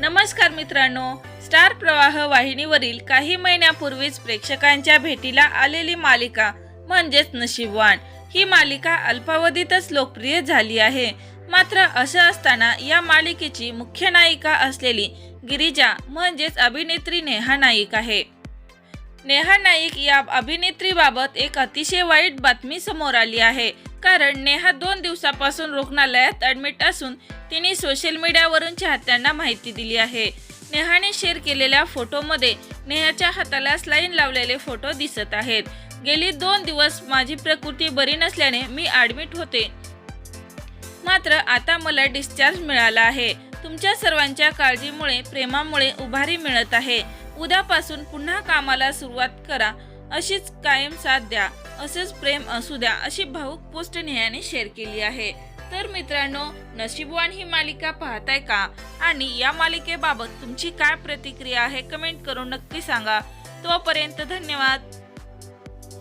नमस्कार मित्रांनो स्टार प्रवाह वाहिनीवरील काही महिन्यापूर्वीच प्रेक्षकांच्या भेटीला आलेली मालिका म्हणजेच नशीबवान. ही मालिका अल्पावधीतच लोकप्रिय झाली आहे. मात्र असं असताना या मालिकेची मुख्य नायिका असलेली गिरिजा म्हणजेच अभिनेत्री नेहा नाईक आहे. नेहा नाईक या अभिनेत्रीबाबत एक अतिशय वाईट बातमी समोर आली आहे. कारण नेहा दोन दिवसापासून रुग्णालयात ॲडमिट असून तिने सोशल मीडियावरून चाहत्यांना माहिती दिली आहे. नेहाने शेअर केलेल्या फोटोमध्ये नेहाच्या हाताला स्लाईन लावलेले फोटो दिसत आहेत. गेली दोन दिवस माझी प्रकृती बरी नसल्याने मी ॲडमिट होते. मात्र आता मला डिस्चार्ज मिळाला आहे. तुमच्या सर्वांच्या काळजीमुळे प्रेमामुळे उभारी मिळत आहे. उद्यापासून पुन्हा कामाला सुरुवात करा. अशीच कायम साथ द्या. असेच प्रेम असू द्या अशी भाऊक पोस्ट नेहाने शेअर केली आहे. तर मित्रांनो नशीबवान ही मालिका पाहताय का? आणि या मालिकेबाबत तुमची काय प्रतिक्रिया आहे कमेंट करून नक्की सांगा. तोपर्यंत धन्यवाद.